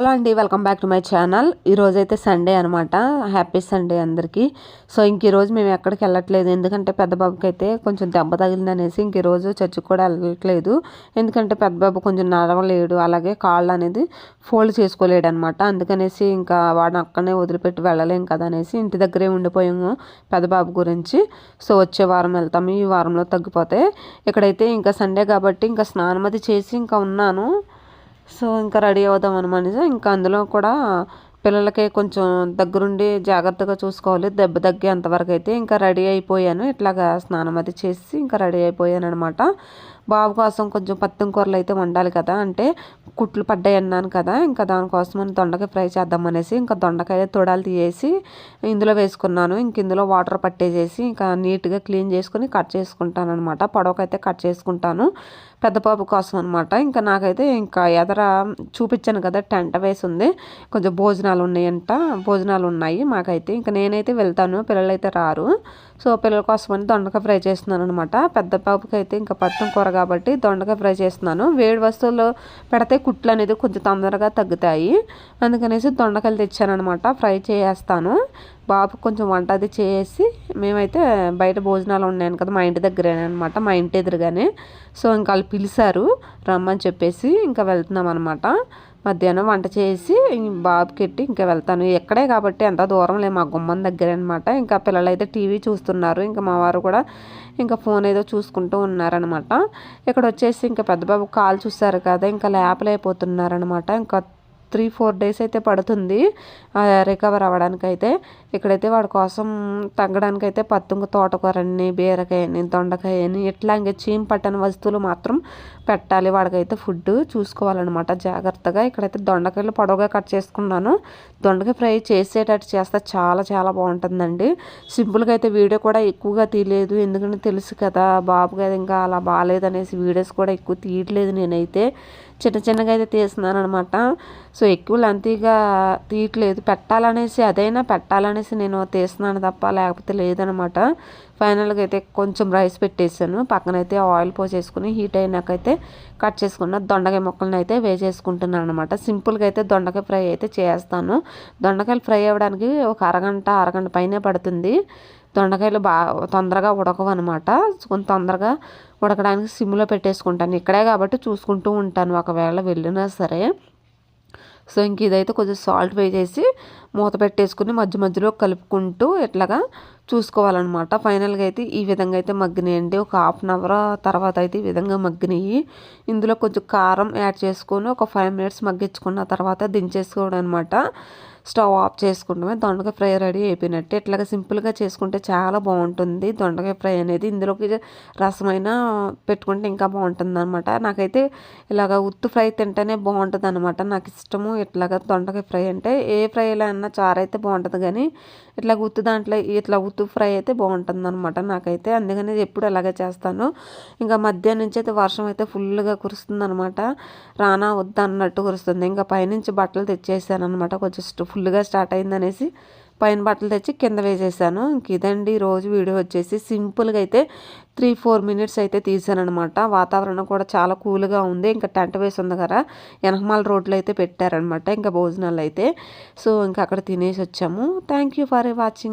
Hello అండి welcome back to my channel. ఈరోజైతే అయితే సండే అనమాట హ్యాపీ సండే అందరికీ. సో ఇంక ఈరోజు మేము ఎక్కడికి వెళ్ళట్లేదు. ఎందుకంటే పెద్ద బాబుకి అయితే కొంచెం దెబ్బ తగిలిందనేసి ఇంక ఈరోజు చర్చికి కూడా వెళ్ళట్లేదు. ఎందుకంటే పెద్ద బాబు కొంచెం నడవలేడు. అలాగే కాళ్ళు అనేది ఫోల్డ్ చేసుకోలేడు అనమాట అందుకనేసి ఇంకా వాడిని అక్కడనే వదిలిపెట్టి వెళ్ళలేం కదా అనేసి ఇంటి దగ్గరే ఉండిపోయాము పెద్ద బాబు గురించి. సో వచ్చే వారం వెళ్తాము. ఈ వారంలో తగ్గిపోతే. ఇక్కడైతే ఇంకా సండే కాబట్టి ఇంకా స్నానం అది చేసి ఇంకా ఉన్నాను. సో ఇంకా రెడీ అవుదాం అనమాట ఇంకా అందులో కూడా పిల్లలకి కొంచెం దగ్గరుండి జాగ్రత్తగా చూసుకోవాలి. దెబ్బ తగ్గేంతవరకు అయితే ఇంకా రెడీ అయిపోయాను. ఇట్లాగా స్నానం అది చేసి ఇంకా రెడీ అయిపోయాను అనమాట బాబు కోసం కొంచెం పత్తం కూరలు అయితే వండాలి కదా. అంటే కుట్లు పడ్డాయి అన్నాను కదా. ఇంకా దానికోసం దొండకాయ ఫ్రై చేద్దాం అనేసి ఇంకా దొండకాయ తొడాలు తీసేసి ఇందులో వేసుకున్నాను. ఇంక ఇందులో వాటర్ పట్టేసేసి ఇంకా నీట్గా క్లీన్ చేసుకుని కట్ చేసుకుంటాను అనమాట పొడవకైతే కట్ చేసుకుంటాను. పెద్ద పాప కోసం అనమాట ఇంకా నాకైతే ఇంకా ఎదర చూపించాను కదా టెంట వేసి ఉంది కొంచెం భోజనాలు ఉన్నాయంట. భోజనాలు ఉన్నాయి మాకైతే. ఇంకా నేనైతే వెళ్తాను. పిల్లలైతే రారు. సో పిల్లల కోసం అని దొండకాయ ఫ్రై చేస్తున్నాను అనమాట పెద్ద పాపకి అయితే ఇంకా పత్తం కూర కాబట్టి దొండకాయ ఫ్రై చేస్తున్నాను. వేడి వస్తువులు పెడితే కుట్లు అనేది కొంచెం తొందరగా తగ్గుతాయి. అందుకనేసి దొండకాయలు తెచ్చానమాట ఫ్రై చేస్తాను బాబు కొంచెం వంట అది చేసి మేమైతే బయట భోజనాలు ఉన్నాయని కదా మా ఇంటి దగ్గరే అనమాట మా ఇంటి ఎదురుగానే. సో ఇంకా వాళ్ళు పిలిచారు రమ్మని చెప్పేసి ఇంకా వెళ్తున్నాం అనమాట మధ్యాహ్నం వంట చేసి బాబుకి ఎట్టి ఇంకా వెళ్తాను. ఎక్కడే కాబట్టి ఎంత దూరం లేదు మా గుమ్మం దగ్గర అనమాట ఇంకా పిల్లలు అయితే టీవీ చూస్తున్నారు. ఇంకా మా వారు కూడా ఇంకా ఫోన్ ఏదో చూసుకుంటూ ఉన్నారనమాట ఇక్కడ వచ్చేసి ఇంకా పెద్ద బాబు కాలు చూస్తారు కదా ఇంకా లేపలేకపోతున్నారనమాట ఇంకా త్రీ ఫోర్ డేస్ అయితే పడుతుంది రికవర్ అవ్వడానికైతే. ఇక్కడైతే వాడి కోసం తగ్గడానికి అయితే పత్తుంగ తోటకూరని బీరకాయని దొండకాయని ఇట్లా ఇంకా చీమ్ పట్టని వస్తువులు మాత్రం పెట్టాలి. వాడికైతే ఫుడ్ చూసుకోవాలన్నమాట జాగ్రత్తగా. ఇక్కడైతే దొండకాయలు పొడవుగా కట్ చేసుకున్నాను. దొండకాయ ఫ్రై చేసేటట్టు చేస్తే చాలా చాలా బాగుంటుందండి. సింపుల్గా అయితే వీడియో కూడా ఎక్కువగా తీయలేదు. ఎందుకంటే తెలుసు కదా బాబు కదా ఇంకా అలా బాగాలేదనేసి వీడియోస్ కూడా ఎక్కువ తీయట్లేదు నేనైతే. చిన్న చిన్నగా అయితే తీస్తున్నాను అనమాట సో ఎక్కువ లంతీగా తీయట్లేదు. పెట్టాలనేసి అదైనా పెట్టాలనేసి నేను తీస్తున్నాను తప్ప లేకపోతే లేదనమాట ఫైనల్గా అయితే కొంచెం రైస్ పెట్టేసాను పక్కనైతే ఆయిల్ పోసేసుకుని హీట్ అయినాకైతే కట్ చేసుకున్న దొండకాయ ముక్కలను అయితే వేసేసుకుంటున్నాను అనమాట సింపుల్గా అయితే దొండకాయ ఫ్రై అయితే చేస్తాను. దొండకాయలు ఫ్రై అవ్వడానికి ఒక అరగంట అరగంట పైనే పడుతుంది. దొండకాయలు బాగా తొందరగా ఉడకవు అనమాట కొంచెం తొందరగా ఉడకడానికి సిమ్లో పెట్టేసుకుంటాను. ఇక్కడే కాబట్టి చూసుకుంటూ ఉంటాను ఒకవేళ వెళ్ళినా సరే. సో ఇంక ఇదైతే కొంచెం సాల్ట్ వేసేసి మూత పెట్టేసుకుని మధ్య మధ్యలో కలుపుకుంటూ ఇట్లాగా చూసుకోవాలన్నమాట. ఫైనల్గా అయితే ఈ విధంగా అయితే మగ్గినాయండి. ఒక హాఫ్ అన్ అవర్ తర్వాత అయితే ఈ విధంగా మగ్గినాయి. ఇందులో కొంచెం కారం యాడ్ చేసుకొని ఒక ఫైవ్ మినిట్స్ మగ్గించుకున్న తర్వాత దించేసుకోవడం అనమాట స్టవ్ ఆఫ్ చేసుకుంటామే. దొండకాయ ఫ్రై రెడీ అయిపోయినట్టు. ఇట్లాగా సింపుల్గా చేసుకుంటే చాలా బాగుంటుంది. దొండకాయ ఫ్రై అనేది ఇందులోకి రసమైనా పెట్టుకుంటే ఇంకా బాగుంటుంది అనమాట నాకైతే ఇలాగ ఉత్తు ఫ్రై తింటేనే బాగుంటుంది అనమాట నాకు ఇష్టము ఇట్లాగా దొండకాయ ఫ్రై అంటే. ఏ ఫ్రైలో అయినా చారు అయితే బాగుంటుంది కానీ ఇట్లా ఉత్తు దాంట్లో ఇట్లా ఉత్తు ఫ్రై అయితే బాగుంటుంది అనమాట నాకైతే. అందుకని ఎప్పుడు అలాగే చేస్తాను. ఇంకా మధ్యాహ్నం నుంచి అయితే వర్షం అయితే ఫుల్గా కురుస్తుంది అనమాట రానా వద్దు అన్నట్టు కురుస్తుంది. ఇంకా పైనుంచి బట్టలు తెచ్చేసాను అనమాట కొంచెం ఫుల్గా స్టార్ట్ అయిందనేసి పైన బట్టలు తెచ్చి కింద వేసేసాను. ఇంక ఇదండి రోజు వీడియో వచ్చేసి సింపుల్గా అయితే త్రీ ఫోర్ మినిట్స్ అయితే తీసానమాట వాతావరణం కూడా చాలా కూల్గా ఉంది. ఇంకా టెంట్ వేసి ఉంది కదా ఎనహమాల రోడ్లు అయితే పెట్టారనమాట ఇంకా భోజనాలు అయితే. సో ఇంకా అక్కడ తినేసి వచ్చాము. Thank you for watching.